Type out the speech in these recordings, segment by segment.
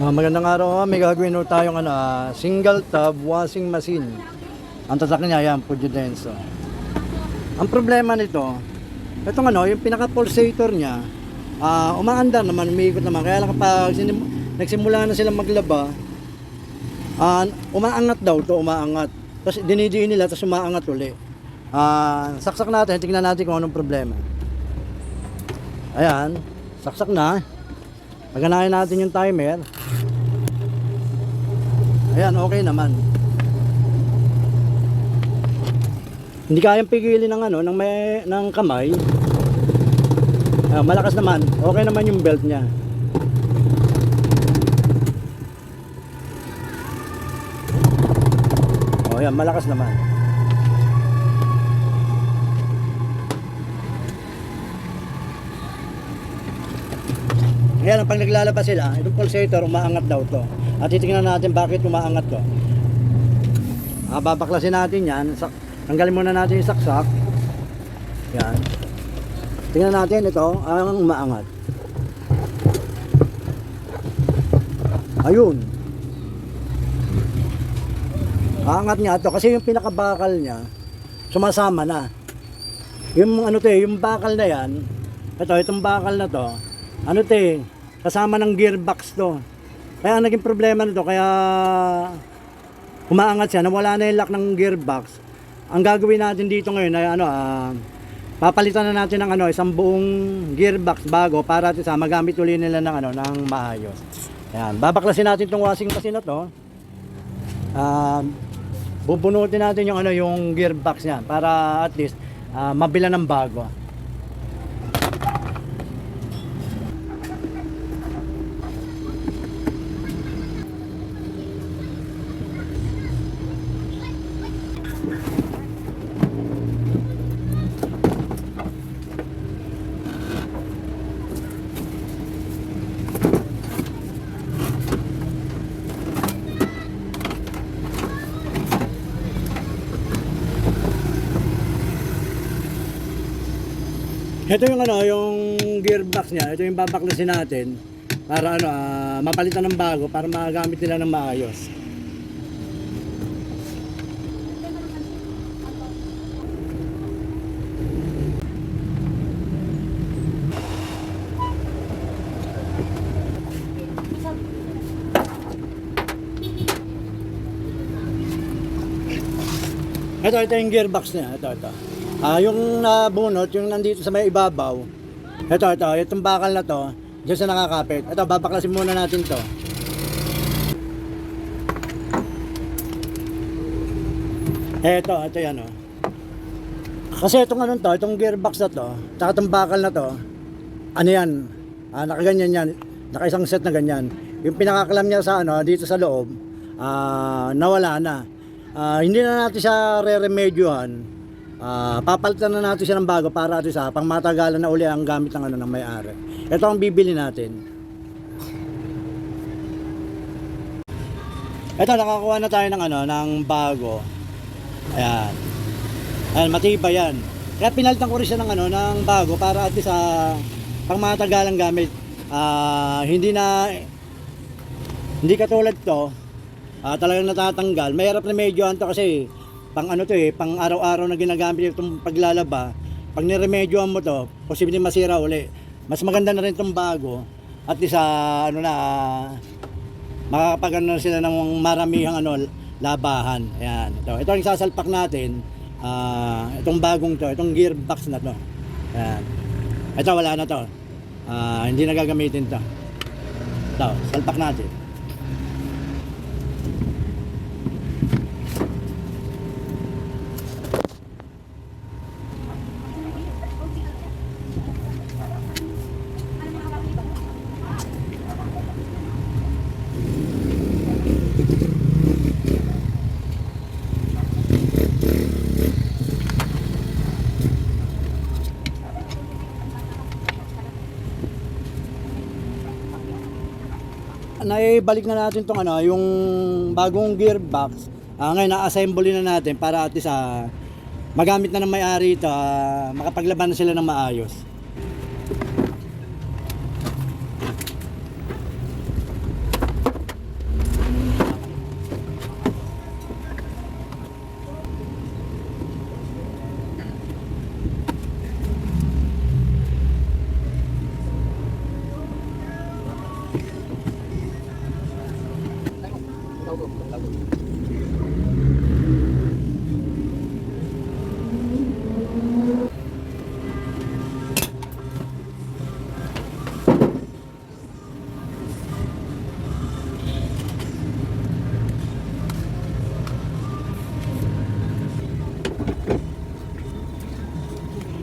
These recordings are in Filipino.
Ah, magandang araw, ah. may gagawin ho tayong ano, ah, single tub washing machine. Ang tatak niya, yan, Pujudenso. Ang problema nito, itong ano, yung pinaka-pulsator niya, ah, umaandar naman, umiikot naman. Kaya lang kapag nagsimula na silang maglaba, ah, umaangat daw to, umaangat. Tapos dinidiin nila, tapos umaangat uli. Ah, saksak natin, tingnan natin kung anong problema. Ayan, saksak na. Paganahin natin yung timer. Ayan, okay naman. Hindi kayang pigilin ng ano, ng may ng kamay. Ah, malakas naman. Okay naman yung belt niya. Oh, ayan, malakas naman. Ngayon, pag naglalabas sila, itong pulsator, umaangat daw to. At titingnan natin bakit umaangat to. Ah, babaklasin natin yan. Sak tanggalin muna natin yung saksak. Yan. Tingnan natin ito, ang umaangat. Ayun. Aangat niya to kasi yung pinakabakal niya sumasama na. Yung ano to eh, yung bakal na yan, ito, itong bakal na to, ano to eh, kasama ng gearbox to. Kaya ang naging problema nito, kaya umaangat siya, nawala na yung lock ng gearbox. Ang gagawin natin dito ngayon ay ano, ah, papalitan na natin ng ano, isang buong gearbox bago para sa magamit uli nila ng ano, ng maayos. Yan, babaklasin natin itong washing machine na to. Ah, bubunutin natin yung ano, yung gearbox niya para at least ah, mabila ng bago. Ito yung ano, yung gearbox niya. Ito yung babaklasin natin para ano, ah, mapalitan ng bago para magamit nila ng maayos. Ito, ito yung gearbox niya. Ito, ito. Ah, yung nabunot, yung nandito sa may ibabaw. Ito, ito. Itong bakal na to, dyan sa nakakapit. Ito, babaklasin muna natin to. Ito, ito yan, oh. Kasi itong ano to, itong gearbox na to, tsaka itong bakal na to, ano yan, ah, nakaganyan yan, naka-isang set na ganyan. Yung pinakakalam niya sa ano, dito sa loob, ah, nawala na. Ah, hindi na natin siya re-remedyohan. Ah, papalitan na natin siya ng bago para ito sa pangmatagalan na uli ang gamit ng ano ng may-ari. Ito ang bibili natin. Ito nakakuha na tayo ng ano ng bago. Ayan. Ayan, matibay yan. Kaya pinalitan ko rin siya ng ano ng bago para at least sa pangmatagalang gamit. Ah, hindi na hindi katulad to ah, talagang natatanggal. Mahirap na medyo to kasi pang ano to eh, pang araw-araw na ginagamit itong paglalaba. Pag niremedyoan mo to, posibleng masira uli. Mas maganda na rin itong bago. At least ah, ano na, ah, makakapagano na sila ng maramihang ano, labahan. Ayan, ito. Ito ang sasalpak natin. Ah, itong bagong to, itong gearbox na to. Ayan. Ito wala na to. Ah, hindi na gagamitin to. Ito, salpak natin. Naibalik na natin tong ano, yung bagong gearbox. Ah, ngayon na-assemble na natin para at least ah, magamit na ng may-ari ito, ah, makapaglaban na sila ng maayos.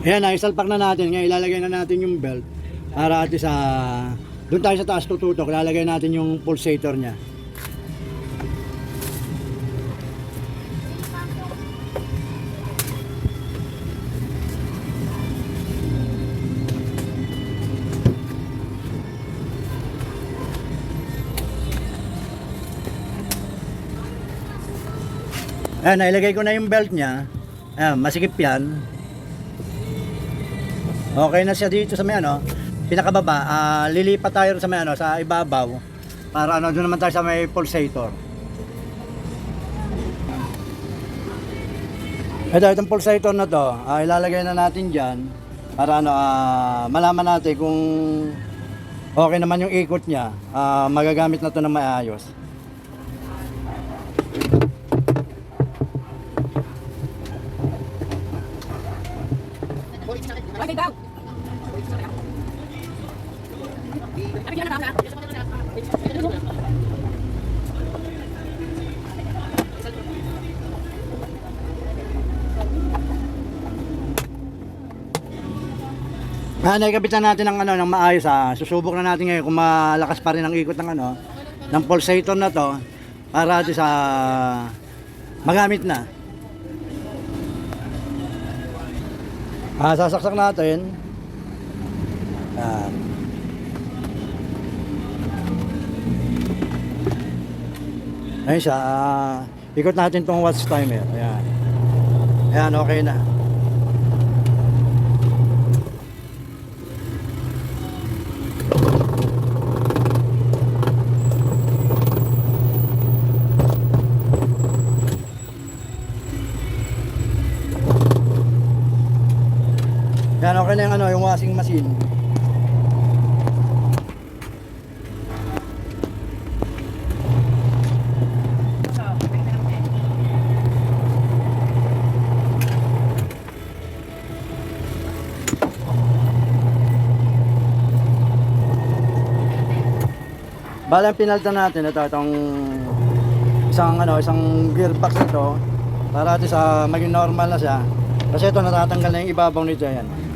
Ayan, naisalpak na natin. Ngayon, ilalagay na natin yung belt para ati sa... Ah, doon tayo sa taas tututok. Ilalagay natin yung pulsator niya. Ayan, nailagay ko na yung belt niya. Ayan, masikip yan. Okay na siya dito sa may ano, pinakababa. Ah, lilipat tayo sa may ano, sa ibabaw. Para ano, doon naman tayo sa may pulsator. Ito, itong pulsator na to, ah, ilalagay na natin dyan para ano, ah, malaman natin kung okay naman yung ikot niya. Ah, magagamit na to ng maayos. Daw. Ah, naikapitan natin ng ano ng maayos ah. Susubok na natin ngayon kung malakas pa rin ang ikot ng ano ng pulsator na to para sa magamit na. Ah, sasaksak natin. Yan. Ayun siya. ah, ikot natin tong watch timer. Ayan. Ayan, okay na. Yan, okay na yung ano, yung washing machine. Bala ang pinaltan natin ito itong isang ano, isang gearbox nito para sa maging normal na siya. Kasi ito natatanggal na yung ibabaw nito. Yan.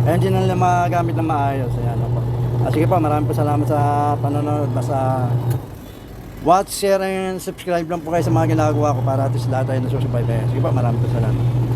Din na nila magamit na maayos. Ayan po. Ah, sige po, maraming po salamat sa panonood. Basta watch, share, and subscribe lang po kayo sa mga ginagawa ko para at least lahat tayo nasusubaybay. Sige po, maraming po salamat.